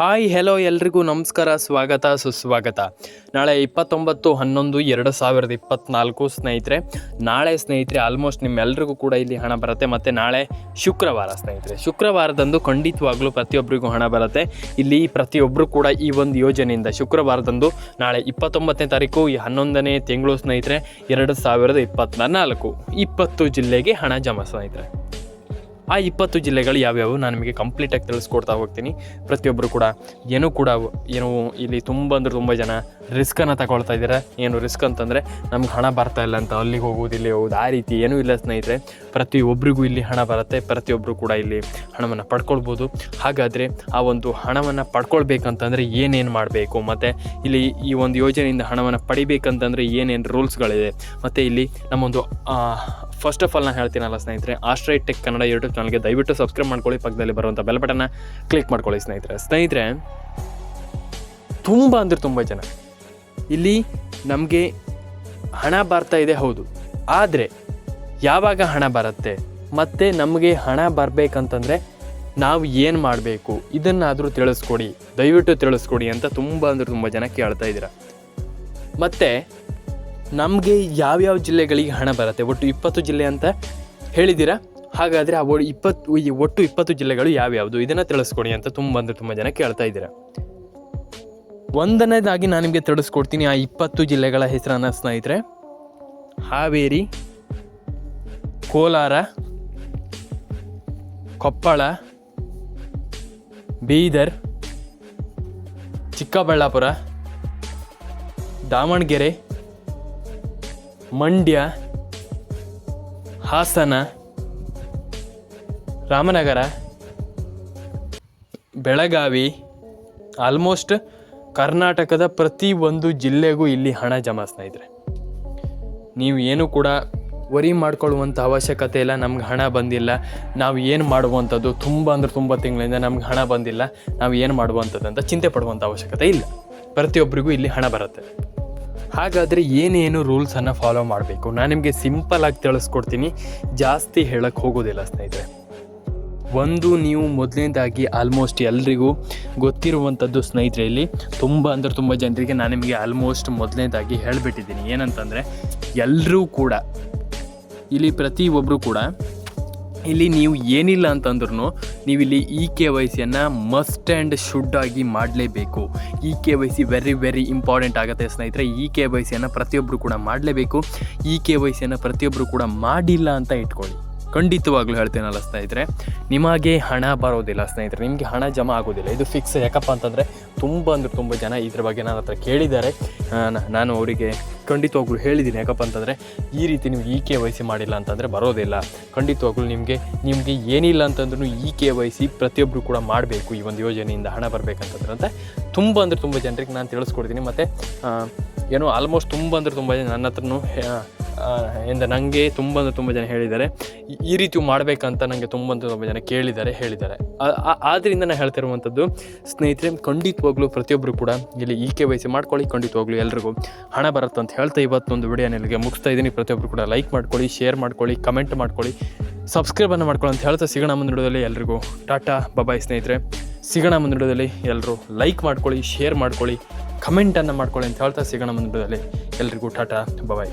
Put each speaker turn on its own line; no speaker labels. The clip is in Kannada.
ಹಾಯ್ ಹೆಲೋ ಎಲ್ರಿಗೂ ನಮಸ್ಕಾರ, ಸ್ವಾಗತ, ಸುಸ್ವಾಗತ. ನಾಳೆ ಇಪ್ಪತ್ತೊಂಬತ್ತು ಹನ್ನೊಂದು ಎರಡು ಸಾವಿರದ ಇಪ್ಪತ್ತ್ನಾಲ್ಕು ಸ್ನೇಹಿತರೆ. ನಾಳೆ ಸ್ನೇಹಿತರೆ ಆಲ್ಮೋಸ್ಟ್ ನಿಮ್ಮೆಲ್ರಿಗೂ ಕೂಡ ಇಲ್ಲಿ ಹಣ ಬರುತ್ತೆ ಮತ್ತು ನಾಳೆ ಶುಕ್ರವಾರ ಸ್ನೇಹಿತರೆ. ಶುಕ್ರವಾರದಂದು ಖಂಡಿತವಾಗ್ಲೂ ಪ್ರತಿಯೊಬ್ಬರಿಗೂ ಹಣ ಬರುತ್ತೆ. ಇಲ್ಲಿ ಪ್ರತಿಯೊಬ್ಬರು ಕೂಡ ಈ ಒಂದು ಯೋಜನೆಯಿಂದ ಶುಕ್ರವಾರದಂದು ನಾಳೆ ಇಪ್ಪತ್ತೊಂಬತ್ತನೇ ತಾರೀಕು, ಈ ಹನ್ನೊಂದನೇ ತಿಂಗಳು ಸ್ನೇಹಿತರೆ, ಎರಡು ಸಾವಿರದ ಇಪ್ಪತ್ತ್ನಾಲ್ಕು ಇಪ್ಪತ್ತು ಜಿಲ್ಲೆಗೆ ಹಣ ಜಮಾ ಸ್ನೇಹಿತರೆ. ಆ ಇಪ್ಪತ್ತು ಜಿಲ್ಲೆಗಳು ಯಾವ್ಯಾವು ನಾನು ನಿಮಗೆ ಕಂಪ್ಲೀಟಾಗಿ ತಿಳಿಸ್ಕೊಡ್ತಾ ಹೋಗ್ತೀನಿ. ಪ್ರತಿಯೊಬ್ಬರು ಕೂಡ ಏನೂ ಕೂಡ ಏನು ಇಲ್ಲಿ ತುಂಬ ಅಂದ್ರೆ ತುಂಬ ಜನ ರಿಸ್ಕನ್ನು ತಗೊಳ್ತಾ ಇದ್ದಾರೆ? ಏನು ರಿಸ್ಕ್ ಅಂತಂದರೆ ನಮ್ಗೆ ಹಣ ಬರ್ತಾ ಇಲ್ಲ ಅಂತ ಅಲ್ಲಿಗೆ ಹೋಗೋದು ಇಲ್ಲಿ ಹೋಗೋದು ಆ ರೀತಿ ಏನೂ ಇಲ್ಲ ಸ್ನೇಹಿತರೆ. ಪ್ರತಿಯೊಬ್ಬರಿಗೂ ಇಲ್ಲಿ ಹಣ ಬರುತ್ತೆ ಪ್ರತಿಯೊಬ್ಬರು ಕೂಡ ಇಲ್ಲಿ ಹಣವನ್ನು ಪಡ್ಕೊಳ್ಬೋದು. ಹಾಗಾದರೆ ಆ ಒಂದು ಹಣವನ್ನು ಪಡ್ಕೊಳ್ಬೇಕಂತಂದರೆ ಏನೇನು ಮಾಡಬೇಕು? ಮತ್ತು ಇಲ್ಲಿ ಈ ಒಂದು ಯೋಜನೆಯಿಂದ ಹಣವನ್ನು ಪಡಿಬೇಕಂತಂದರೆ ಏನೇನು ರೂಲ್ಸ್ಗಳಿದೆ ಮತ್ತು ಇಲ್ಲಿ ನಮ್ಮೊಂದು ಫಸ್ಟ್ ಆಫ್ ಆಲ್ ನಾನು ಹೇಳ್ತೀನಲ್ಲ ಸ್ನೇಹಿತರೆ ಆಸ್ಟ್ರೈಟೆಕ್ ಕನ್ನಡ ಯೂಟ್ಯೂಬ್ ಚಾನಲ್ಗೆ ದಯವಿಟ್ಟು ಸಬ್ಸ್ಕ್ರೈಬ್ ಮಾಡ್ಕೊಳ್ಳಿ. ಪಕ್ಕದಲ್ಲಿ ಬರುವಂಥ ಬೆಲ್ ಬಟನ್ನ ಕ್ಲಿಕ್ ಮಾಡ್ಕೊಳ್ಳಿ ಸ್ನೇಹಿತರೆ. ಸ್ನೇಹಿತರೆ, ತುಂಬ ಅಂದ್ರೆ ತುಂಬ ಜನ. ಇಲ್ಲಿ ನಮಗೆ ಹಣ ಬರ್ತಾ ಇದೆ, ಹೌದು. ಆದರೆ ಯಾವಾಗ ಹಣ ಬರುತ್ತೆ? ಮತ್ತು ನಮಗೆ ಹಣ ಬರಬೇಕಂತಂದರೆ ನಾವು ಏನು ಮಾಡಬೇಕು? ಇದನ್ನಾದರೂ ತಿಳಿಸ್ಕೊಡಿ. ದಯವಿಟ್ಟು ತಿಳಿಸ್ಕೊಡಿ ಅಂತ ತುಂಬ ಅಂದ್ರೆ ತುಂಬ ಜನ ಕೇಳ್ತಾ ಇದ್ದೀರ. ಮತ್ತು ನಮಗೆ ಯಾವ್ಯಾವ ಜಿಲ್ಲೆಗಳಿಗೆ ಹಣ ಬರುತ್ತೆ? ಒಟ್ಟು ಇಪ್ಪತ್ತು ಜಿಲ್ಲೆ ಅಂತ ಹೇಳಿದ್ದೀರಾ? ಹಾಗಾದರೆ ಆ ಇಪ್ಪತ್ತು ಈ ಒಟ್ಟು ಇಪ್ಪತ್ತು ಜಿಲ್ಲೆಗಳು ಯಾವ್ಯಾವುದು? ಇದನ್ನು ತಿಳಿಸ್ಕೊಡಿ ಅಂತ ತುಂಬ ಅಂದರೆ ತುಂಬ ಜನ ಕೇಳ್ತಾ ಇದ್ದೀರಾ. ಒಂದನೇದಾಗಿ ನಾನು ನಿಮಗೆ ತಿಳಿಸ್ಕೊಡ್ತೀನಿ ಆ ಇಪ್ಪತ್ತು ಜಿಲ್ಲೆಗಳ ಹೆಸರನ್ನು ಸ್ನೇಹಿತರೆ. ಹಾವೇರಿ, ಕೋಲಾರ, ಕೊಪ್ಪಳ, ಬೀದರ್, ಚಿಕ್ಕಬಳ್ಳಾಪುರ, ದಾವಣಗೆರೆ, ಮಂಡ್ಯ, ಹಾಸನ ರಾಮನಗರ, ಬೆಳಗಾವಿ ಆಲ್ಮೋಸ್ಟ್ ಕರ್ನಾಟಕದ ಪ್ರತಿ ಒಂದು ಜಿಲ್ಲೆಗೂ ಇಲ್ಲಿ ಹಣ ಜಮಾ ಸ್ನೇಹಿತರೆ. ನೀವು ಏನು ಕೂಡ ವರಿ ಮಾಡ್ಕೊಳ್ಳುವಂಥ ಅವಶ್ಯಕತೆ ಇಲ್ಲ, ನಮ್ಗೆ ಹಣ ಬಂದಿಲ್ಲ, ನಾವು ಏನು ಮಾಡುವಂಥದ್ದು ತುಂಬ ಅಂದ್ರೆ ತುಂಬ ತಿಂಗಳಿಂದ ನಮ್ಗೆ ಹಣ ಬಂದಿಲ್ಲ, ನಾವು ಏನು ಮಾಡುವಂಥದ್ದು ಅಂತ ಚಿಂತೆ ಪಡುವಂಥ ಅವಶ್ಯಕತೆ ಇಲ್ಲ. ಪ್ರತಿಯೊಬ್ಬರಿಗೂ ಇಲ್ಲಿ ಹಣ ಬರುತ್ತೆ. ಹಾಗಾದರೆ ಏನೇನು ರೂಲ್ಸನ್ನು ಫಾಲೋ ಮಾಡಬೇಕು? ನಾನು ನಿಮಗೆ ಸಿಂಪಲ್ ಆಗಿ ತಿಳಿಸ್ಕೊಡ್ತೀನಿ. ಜಾಸ್ತಿ ಹೇಳಕ್ಕೆ ಹೋಗೋದಿಲ್ಲ ಸ್ನೇಹಿತರೆ. ಒಂದು, ನೀವು ಮೊದಲನೇದಾಗಿ ಆಲ್ಮೋಸ್ಟ್ ಎಲ್ರಿಗೂ ಗೊತ್ತಿರುವಂಥದ್ದು ಸ್ನೇಹಿತರೆ ಇಲ್ಲಿ ತುಂಬ, ಅಂದರೆ ತುಂಬ ಜನರಿಗೆ ನಾನು ನಿಮಗೆ ಆಲ್ಮೋಸ್ಟ್ ಮೊದಲನೇದಾಗಿ ಹೇಳಿಬಿಟ್ಟಿದ್ದೀನಿ. ಏನಂತಂದರೆ ಎಲ್ಲರೂ ಕೂಡ, ಇಲ್ಲಿ ಪ್ರತಿಯೊಬ್ಬರು ಕೂಡ, ಇಲ್ಲಿ ನೀವು ಏನಿಲ್ಲ ಅಂತಂದ್ರೂ ನೀವು ಇಲ್ಲಿ ಇ ಕೆ ವೈ ಸಿಯನ್ನು ಮಸ್ಟ್ ಆ್ಯಂಡ್ ಶುಡ್ ಆಗಿ ಮಾಡಲೇಬೇಕು. E K Y C very very important ಆಗುತ್ತೆ ಸ್ನೇಹಿತರೆ. ಇ ಕೆ ವೈ ಸಿಯನ್ನು ಪ್ರತಿಯೊಬ್ಬರು ಕೂಡ ಮಾಡಲೇಬೇಕು. ಇ ಕೆ ವೈ ಸಿಯನ್ನು ಪ್ರತಿಯೊಬ್ಬರು ಕೂಡ ಮಾಡಿಲ್ಲ ಅಂತ ಇಟ್ಕೊಳ್ಳಿ. ಖಂಡಿತವಾಗ್ಲೂ ಹೇಳ್ತೇನಲ್ಲ ಸ್ನೇಹಿತರೆ, ನಿಮಗೆ ಹಣ ಬರೋದಿಲ್ಲ ಸ್ನೇಹಿತರೆ, ನಿಮಗೆ ಹಣ ಜಮಾ ಆಗೋದಿಲ್ಲ. ಇದು ಫಿಕ್ಸ್ ಯಾಕಪ್ಪ ಅಂತಂದರೆ ತುಂಬ ಅಂದ್ರೆ ತುಂಬ ಜನ ಇದ್ರ ಬಗ್ಗೆ ನನ್ನ ಹತ್ರ ಕೇಳಿದ್ದಾರೆ. ನಾನು ಅವರಿಗೆ ಖಂಡಿತವಾಗ್ಲೂ ಹೇಳಿದ್ದೀನಿ. ಯಾಕಪ್ಪ ಅಂತಂದರೆ ಈ ರೀತಿ ನೀವು ಇ ಕೆ ವೈ ಸಿ ಮಾಡಿಲ್ಲ ಅಂತಂದರೆ ಬರೋದಿಲ್ಲ. ಖಂಡಿತವಾಗ್ಲೂ ನಿಮಗೆ ನಿಮಗೆ ಏನಿಲ್ಲ ಅಂತಂದ್ರೂ ಇ ಕೆ ವೈ ಸಿ ಪ್ರತಿಯೊಬ್ಬರು ಕೂಡ ಮಾಡಬೇಕು ಈ ಒಂದು ಯೋಜನೆಯಿಂದ ಹಣ ಬರಬೇಕಂತಂದ್ರೆ ಅಂತ ತುಂಬ ಅಂದರೆ ತುಂಬ ಜನರಿಗೆ ನಾನು ತಿಳಿಸ್ಕೊಡ್ತೀನಿ. ಮತ್ತು ಏನೋ ಆಲ್ಮೋಸ್ಟ್ ತುಂಬ ಅಂದರೆ ತುಂಬ ಜನ ನನ್ನ ಹತ್ರನೂ ಎಂದ ನನಗೆ ತುಂಬ ಅಂದರೆ ತುಂಬ ಜನ ಹೇಳಿದ್ದಾರೆ. ಈ- ರೀತಿ ಮಾಡಬೇಕಂತ ನನಗೆ ತುಂಬ ಅಂದರೆ ತುಂಬ ಜನ ಕೇಳಿದ್ದಾರೆ, ಹೇಳಿದ್ದಾರೆ. ಆದ್ದರಿಂದ ನಾನು ಹೇಳ್ತಿರುವಂಥದ್ದು ಸ್ನೇಹಿತರೆ, ಖಂಡಿತವಾಗ್ಲೂ ಪ್ರತಿಯೊಬ್ಬರು ಕೂಡ ಇಲ್ಲಿ ಇ ಕೆ ವೈ ಸಿ ಮಾಡ್ಕೊಳ್ಳಿ, ಖಂಡಿತವಾಗ್ಲೂ ಎಲ್ರಿಗೂ ಹಣ ಬರುತ್ತೆ ಅಂತ ಹೇಳ್ತಾ ಇವತ್ತೊಂದು ವಿಡಿಯೋನ ಇಲ್ಲಿಗೆ ಮುಗಿಸ್ತಾ ಇದ್ದೀನಿ. ಪ್ರತಿಯೊಬ್ಬರು ಕೂಡ ಲೈಕ್ ಮಾಡ್ಕೊಳ್ಳಿ ಶೇರ್ ಮಾಡ್ಕೊಳ್ಳಿ ಕಮೆಂಟ್ ಮಾಡ್ಕೊಳ್ಳಿ ಸಬ್ಸ್ಕ್ರೈಬನ್ನು ಮಾಡ್ಕೊಳ್ಳಿ ಅಂತ ಹೇಳ್ತಾ ಸಿಗೋಣ ಮುಂದಿಡೋದಲ್ಲಿ ಎಲ್ರಿಗೂ. ಟಾಟಾ ಬಬಾಯ್ ಸ್ನೇಹಿತರೆ. ಸಿಗೋಣ ಮುಂದಿಡೋದಲ್ಲಿ ಎಲ್ಲರೂ ಲೈಕ್ ಮಾಡ್ಕೊಳ್ಳಿ ಶೇರ್ ಮಾಡ್ಕೊಳ್ಳಿ ಕಮೆಂಟನ್ನು ಮಾಡ್ಕೊಳ್ಳಿ ಅಂತ ಹೇಳ್ತಾ ಸಿಗೋಣ ಮುಂದಿಡೋದಲ್ಲಿ ಎಲ್ರಿಗೂ. ಟಾಟಾ ಬಬಾಯ್